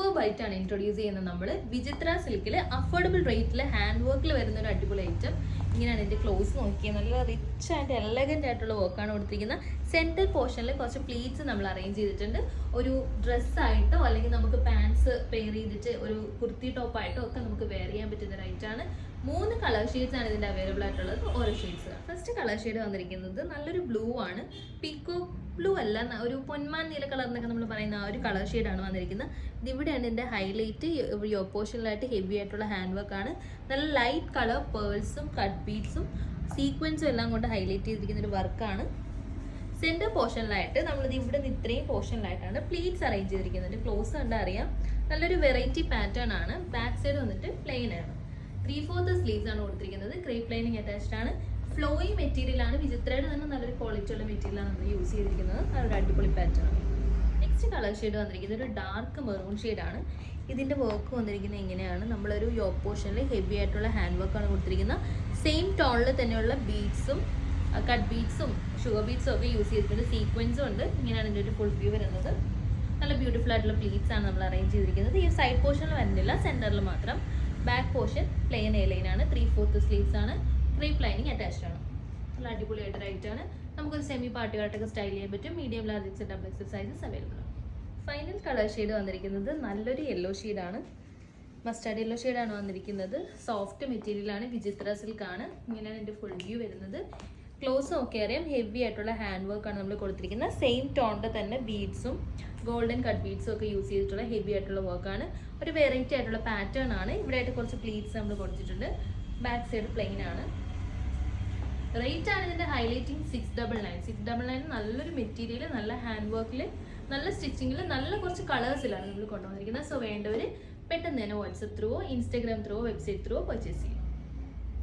Super byte ആണ് introduce ചെയ്യുന്നത് നമ്മൾ വിചിത്ര സിൽക്കിൽ അഫോർഡബിൾ റേറ്റിൽ ഹാൻഡ് വർക്കിൽ വരുന്ന ഒരു അടിപൊളി ഐറ്റം ഇങ്ങനെയാണ് എന്റെ ക്ലോസ് നോക്കിയത്. നല്ല റിച്ച് ആൻഡ് എലഗന്റ് ആയിട്ടുള്ള വർക്കാണ് കൊടുത്തിരിക്കുന്നത്. സെന്റർ പോർഷനിൽ കുറച്ച് പ്ലീറ്റ്സ് നമ്മൾ അറേഞ്ച് ചെയ്തിട്ടുണ്ട്. ഒരു ഡ്രസ്സായിട്ടോ അല്ലെങ്കിൽ നമുക്ക് പാൻസ് പെയർ ചെയ്തിട്ട് ഒരു കുർത്തി ടോപ്പായിട്ടോ ഒക്കെ നമുക്ക് വെയർ ചെയ്യാൻ പറ്റുന്ന റൈറ്റാണ് മൂന്ന് കളർ ഷെയ്ഡ്സ് ആണ് ഇതിന്റെ അവൈലബിൾ ആയിട്ടുള്ളത്. ഓരോ ഷെയ്ഡ്സ് ഫസ്റ്റ് കളർ ഷെയ്ഡ് വന്നിരിക്കുന്നത് നല്ലൊരു ബ്ലൂ ആണ്. പീക്കോ ബ്ലൂ അല്ല ഒരു പൊന്മാൻ നീല കളർ എന്നൊക്കെ നമ്മൾ പറയുന്ന ആ ഒരു കളർ ഷെയ്ഡാണ് വന്നിരിക്കുന്നത്. ഇതിവിടെയാണ് ഇതിന്റെ ഹൈലൈറ്റ് ഈ ഓപ്പോഷനിലായിട്ട് ഹെവി ആയിട്ടുള്ള ഹാൻഡ് വർക്കാണ് നല്ല ലൈറ്റ് കളർ പേൾസും കട്ട് ബീഡ്സും സീക്വൻസും എല്ലാം കൊണ്ട് ഹൈലൈറ്റ് ചെയ്തിരിക്കുന്ന ഒരു വർക്കാണ് സെന്റർ പോർഷനിലായിട്ട് നമ്മളിത് ഇവിടെ നിന്ന് ഇത്രയും പോർഷനിലായിട്ടാണ് പ്ലീറ്റ്സ് അറേഞ്ച് ചെയ്തിരിക്കുന്നത്. ക്ലോസ് കണ്ടാൽ അറിയാം. നല്ലൊരു വെറൈറ്റി പാറ്റേൺ ആണ്. ബാക്ക് സൈഡ് വന്നിട്ട് പ്ലെയിൻ ആണ്. ത്രീ ഫോർത്ത് സ്ലീവ്സ് ആണ് കൊടുത്തിരിക്കുന്നത്. ക്രീപ് ലൈനിങ് അറ്റാച്ച്ഡ് ആണ്. ഫ്ലോയി മെറ്റീരിയൽ ആണ്. വിചിത്രയുടെ തന്നെ നല്ലൊരു ക്വാളിറ്റി ഉള്ള മെറ്റീരിയൽ ആണ് നമ്മൾ യൂസ് ചെയ്തിരിക്കുന്നത്. നല്ലൊരു അടിപൊളി പാറ്റേൺ ആണ്. കളർ ഷെയ്ഡ് വന്നിരിക്കുന്നത് ഒരു ഡാർക്ക് മെറൂൺ ആണ്. ഇതിന്റെ വർക്ക് വന്നിരിക്കുന്നത് ഇങ്ങനെയാണ് നമ്മളൊരു യോക്ക് പോർഷനിൽ ഹെവി ആയിട്ടുള്ള ഹാൻഡ് വർക്കാണ് കൊടുത്തിരിക്കുന്നത്. സെയിം ടോണിൽ തന്നെയുള്ള ബീഡ്സും കട്ട് ബീഡ്സും ഷുഗർ ബീഡ്സും ഒക്കെ യൂസ് ചെയ്തിട്ടുണ്ട്. സീക്വൻസും ഉണ്ട്. ഇങ്ങനെയാണ് ഇതിന്റെ ഒരു ഫുൾ വ്യൂ വരുന്നത്. നല്ല ബ്യൂട്ടിഫുൾ ആയിട്ടുള്ള പ്ലീറ്റ്സ് ആണ് നമ്മൾ അറേഞ്ച് ചെയ്തിരിക്കുന്നത്. ഈ സൈഡ് പോർഷനിൽ വരുന്നില്ല സെന്ററിൽ മാത്രം. Back portion plain A line ആണ്. ത്രീ ഫോർത്ത് സ്ലീവ്സ് ആണ്. ക്രീപ്പ് ലൈനിങ് അറ്റാച്ച്ഡ് ആണ്. നല്ല അടിപൊളിയായിട്ട് റൈറ്റ് ആണ്. നമുക്കൊരു സെമി പാർട്ടി ആയിട്ടൊക്കെ സ്റ്റൈൽ ചെയ്യാൻ പറ്റും. Medium large double X sizes available ആണ്. ഫൈനൽ കളർ ഷെയ്ഡ് വന്നിരിക്കുന്നത് നല്ലൊരു യെല്ലോ ഷെയ്ഡാണ് മസ്റ്റാർഡ് യെല്ലോ ഷെയ്ഡാണ് വന്നിരിക്കുന്നത്. സോഫ്റ്റ് മെറ്റീരിയലാണ് വിചിത്ര സിൽക്ക് ആണ്. ഇങ്ങനെയാണ് എന്റെ ഫുൾ വ്യൂ വരുന്നത്. ക്ലോസ് നോക്കി അറിയാം ഹെവി ആയിട്ടുള്ള ഹാൻഡ് വർക്കാണ് നമ്മൾ കൊടുത്തിരിക്കുന്നത്. സെയിം ടോണിന്റെ തന്നെ ബീഡ്സും ഗോൾഡൻ കട്ട് ബീഡ്സും ഒക്കെ യൂസ് ചെയ്തിട്ടുള്ള ഹെവി ആയിട്ടുള്ള വർക്കാണ് ഒരു വെറൈറ്റി ആയിട്ടുള്ള പാറ്റേൺ ആണ്. ഇവിടെ ആയിട്ട് കുറച്ച് പ്ലീറ്റ്സ് നമ്മൾ കൊടുത്തിട്ടുണ്ട്. ബാക്ക് സൈഡ് പ്ലെയിൻ ആണ്. റേറ്റ് ആണ് ഇതിന്റെ highlighting six double nine six double nine നല്ലൊരു മെറ്റീരിയൽ നല്ല ഹാൻഡ് വർക്കിൽ നല്ല സ്റ്റിച്ചിങ്ങിൽ നല്ല കുറച്ച് കളേഴ്സിലാണ് നമ്മൾ കൊണ്ടുവന്നിരിക്കുന്നത്. സോ വേണ്ടവർ പെട്ടെന്ന് തന്നെ വാട്സപ്പ് ത്രൂവോ ഇൻസ്റ്റാഗ്രാം ത്രൂവോ വെബ്സൈറ്റ് ത്രൂവോ പർച്ചേസ് ചെയ്യും.